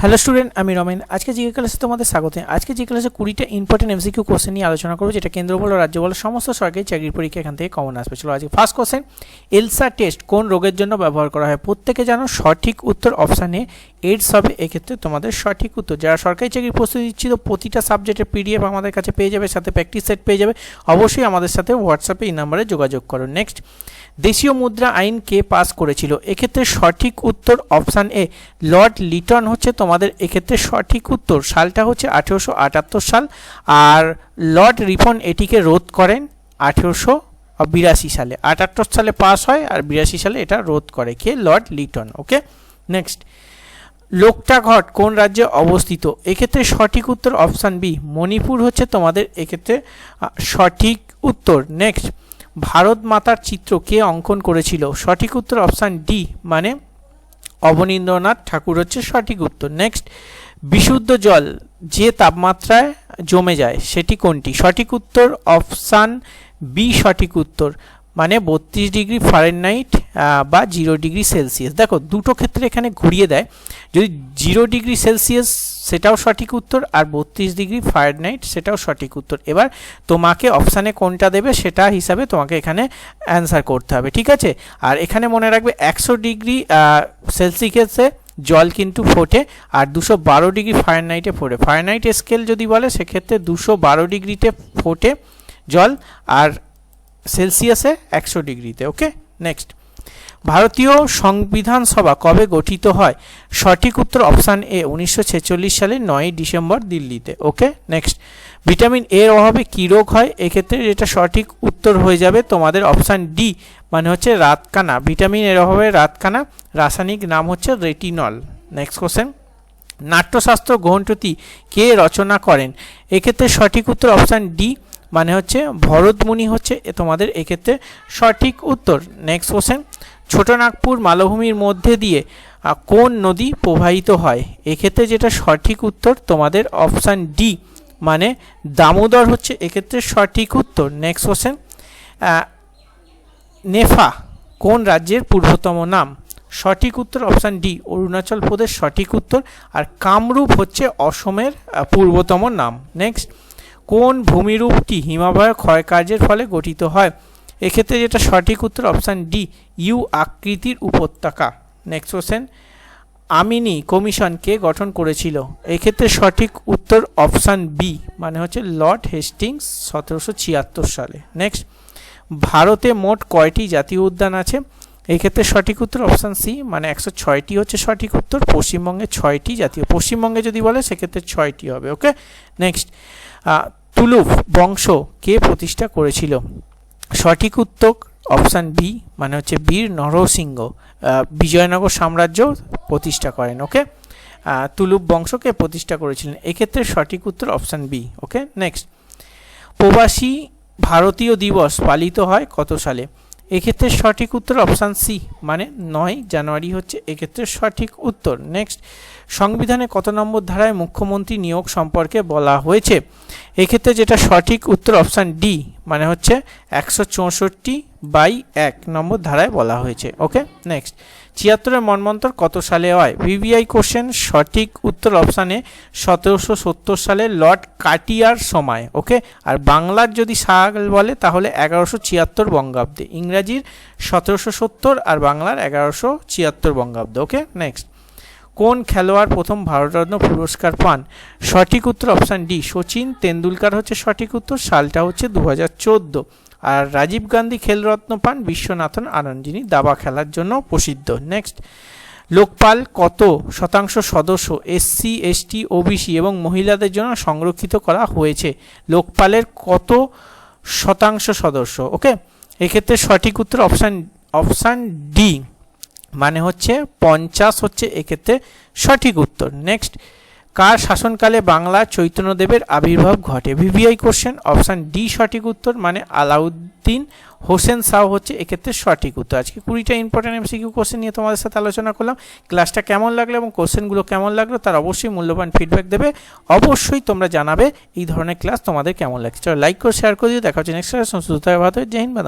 Hello student আমি রমেন। আজকে GK ক্লাসে তোমাদের স্বাগত আজকে যে ক্লাসে কুড়িটা ইম্পর্টেন্ট এমসিকিউ কোশ্চেন নিয়ে আলোচনা করব, যেটা কেন্দ্র বলো রাজ্য বলো সমস্ত সরকারি চাকরির পরীক্ষা এখান থেকে কমন আসবে। চলো আজকে ফার্স্ট কোশ্চেন এলসা টেস্ট কোন রোগের জন্য ব্যবহার করা হয়? প্রত্যেকে জানো সঠিক উত্তর অপশানে এইডস হবে। এক্ষেত্রে তোমাদের সঠিক উত্তর। যারা সরকারি চাকরির প্রস্তুতি দিচ্ছিল প্রতিটা সাবজেক্টের পিডিএফ আমাদের কাছে পেয়ে যাবে, সাথে প্র্যাকটিস সেট পেয়ে যাবে। অবশ্যই আমাদের সাথে হোয়াটসঅ্যাপে এই নাম্বারে যোগাযোগ করো। নেক্সট দেশীয় মুদ্রা আইন কে পাস করেছিল? এক্ষেত্রে সঠিক উত্তর অপশান এ, লর্ড লিটন হচ্ছে তোমাদের এক্ষেত্রে সঠিক উত্তর। সালটা হচ্ছে আঠেরোশো আটাত্তর সাল। আর লর্ড রিপন এটিকে রোধ করেন আঠেরোশো বিরাশি সালে। আটাত্তর সালে পাস হয় আর বিরাশি সালে এটা রোধ করে কে? Lord Lytton, okay? নেক্সট। লোকটাঘট কোন রাজ্যে অবস্থিত? এক্ষেত্রে সঠিক উত্তর অপশান বি, মণিপুর হচ্ছে তোমাদের এক্ষেত্রে সঠিক উত্তর। নেক্সট। ভারত মাতার চিত্র কে অঙ্কন করেছিল? সঠিক উত্তর অপশান ডি মানে অবনীন্দ্রনাথ ঠাকুর হচ্ছে সঠিক উত্তর। নেক্সট বিশুদ্ধ জল যে তাপমাত্রায় জমে যায় সেটি কোনটি? সঠিক উত্তর অপশান বি, সঠিক উত্তর। মানে বত্রিশ ডিগ্রি ফারেনহাইট বা জিরো ডিগ্রি সেলসিয়াস দেখো, দুটো ক্ষেত্রে এখানে ঘুরিয়ে দেয়। যদি জিরো ডিগ্রি সেলসিয়াস সেটাও সঠিক উত্তর, আর বত্রিশ ডিগ্রি ফারেনহাইট সেটাও সঠিক উত্তর। এবার তোমাকে অপশানে কোনটা দেবে, সেটা হিসাবে তোমাকে এখানে অ্যান্সার করতে হবে, ঠিক আছে? আর এখানে মনে রাখবে, একশো ডিগ্রি সেলসিয়াসে জল কিন্তু ফোটে, আর দুশো বারো ডিগ্রি ফারেনহাইটে ফোটে। ফারেনহাইট স্কেল যদি বলে, সেক্ষেত্রে দুশো বারো ডিগ্রিতে ফোটে জল, আর সেলসিয়াসে একশো ডিগ্রিতে, ওকে? নেক্সট ভারতীয় সংবিধান সভা কবে গঠিত হয়? সঠিক উত্তর অপশান এ, উনিশশো সালের নয়ই ডিসেম্বর দিল্লিতে, ওকে? নেক্সট ভিটামিন এর অভাবে কী রোগ হয়? এক্ষেত্রে যেটা সঠিক উত্তর হয়ে যাবে তোমাদের অপশান ডি মানে হচ্ছে রাতকানা। ভিটামিন এর অভাবে রাতকানা, রাসায়নিক নাম হচ্ছে রেটিনল। নেক্সট কোশ্চেন নাট্যশাস্ত্র গ্রন্থটি কে রচনা করেন? এক্ষেত্রে সঠিক উত্তর অপশান ডি মানে হচ্ছে ভরতমুনি হচ্ছে এ তোমাদের এক্ষেত্রে সঠিক উত্তর। নেক্সট কোশ্চেন ছোটনাগপুর মালভূমির মধ্যে দিয়ে কোন নদী প্রবাহিত হয়? এক্ষেত্রে যেটা সঠিক উত্তর তোমাদের অপশান ডি মানে দামোদর হচ্ছে এক্ষেত্রে সঠিক উত্তর। নেক্সট কোশ্চেন নেফা কোন রাজ্যের পূর্বতম নাম? সঠিক উত্তর অপশান ডি অরুণাচল প্রদেশ সঠিক উত্তর। আর কামরূপ হচ্ছে অসমের পূর্বতম নাম। নেক্সট কোন ভূমিরূপটি হিমালয় ক্ষয়কার্যের ফলে গঠিত হয়? এক্ষেত্রে যেটা সঠিক উত্তর অপশান ডি, ইউ আকৃতির উপত্যকা। নেক্সট কোশ্চেন আমিনি কমিশন কে গঠন করেছিল? এক্ষেত্রে সঠিক উত্তর অপশান বি মানে হচ্ছে লর্ড হেস্টিংস সতেরোশো ছিয়াত্তর সালে। নেক্সট ভারতে মোট কয়টি জাতীয় উদ্যান আছে? এক্ষেত্রে সঠিক উত্তর অপশান সি মানে একশো ছয়টি হচ্ছে সঠিক উত্তর, পশ্চিমবঙ্গে ছয়টি জাতীয়। পশ্চিমবঙ্গে যদি বলে, সেক্ষেত্রে ছয়টি হবে ওকে নেক্সট তুলুফ বংশ কে প্রতিষ্ঠা করেছিল? সঠিক উত্তর অপশান বি মানে হচ্ছে বীর নরসিংহ বিজয়নগর সাম্রাজ্য প্রতিষ্ঠা করেন ওকে তুলুপ বংশকে প্রতিষ্ঠা করেছিলেন? এক্ষেত্রে সঠিক উত্তর অপশান বি ওকে নেক্সট প্রবাসী ভারতীয় দিবস পালিত হয় কত সালে? এক্ষেত্রে সঠিক উত্তর অপশান সি মানে নয় জানুয়ারি হচ্ছে এক্ষেত্রে সঠিক উত্তর। নেক্সট, সংবিধানে কত নম্বর ধারায় মুখ্যমন্ত্রী নিয়োগ সম্পর্কে বলা হয়েছে? এক্ষেত্রে যেটা সঠিক উত্তর অপশান ডি মানে হচ্ছে একশো চৌষট্টি বাই এক নম্বর ধারায় বলা হয়েছে। ওকে নেক্সট ছিয়াত্তরের মনমন্তর কত সালে হয়? ভিভিআই কোশ্চেন সঠিক উত্তর অপশানে সতেরোশো সত্তর সালে লর্ড কাটিয়ার সময়। ওকে আর বাংলার যদি সাল বলে, তাহলে এগারোশো ছিয়াত্তর বঙ্গাব্দে। ইংরাজির সতেরোশো সত্তর আর বাংলার এগারোশো ছিয়াত্তর বঙ্গাব্দে। ওকে নেক্সট কোন খেলোয়াড় প্রথম ভারতরত্ন পুরস্কার পান? সঠিক উত্তর অপশান ডি, সচিন তেন্ডুলকার হচ্ছে সঠিক উত্তর, সালটা হচ্ছে দু হাজার চোদ্দ। আর রাজীব গান্ধী খেলরত্ন পান বিশ্বনাথন আনন্দ যিনি দাবা খেলার জন্য প্রসিদ্ধ। নেক্সট লোকপাল কত শতাংশ সদস্য? এসসি এসটি ওবিসি এবং মহিলাদের জন্য সংরক্ষিত করা হয়েছে। লোকপালের কত শতাংশ সদস্য? ওকে এক্ষেত্রে সঠিক উত্তর অপশান অপশান ডি। মানে হচ্ছে পঞ্চাশ হচ্ছে এক্ষেত্রে সঠিক উত্তর। নেক্সট কার শাসনকালে বাংলা চৈতন্যদেবের আবির্ভাব ঘটে? ভিভিআই কোশ্চেন অপশান ডি সঠিক উত্তর মানে আলাউদ্দিন হোসেন শাহ হচ্ছে এক্ষেত্রে সঠিক উত্তর। আজকে কুড়িটা ইম্পর্টেন্ট এমসিকিউ কোশ্চেন নিয়ে তোমাদের সাথে আলোচনা করলাম। ক্লাসটা কেমন লাগল এবং কোশ্চেনগুলো কেমন লাগল তার অবশ্যই মূল্যবান ফিডব্যাক দেবে। অবশ্যই তোমরা জানাবে এই ধরনের ক্লাস তোমাদের কেমন লাগছে। চলো লাইক করে শেয়ার করে দিও। দেখা হচ্ছে নেক্সট ক্লাস সুস্থ জয় হিন্দ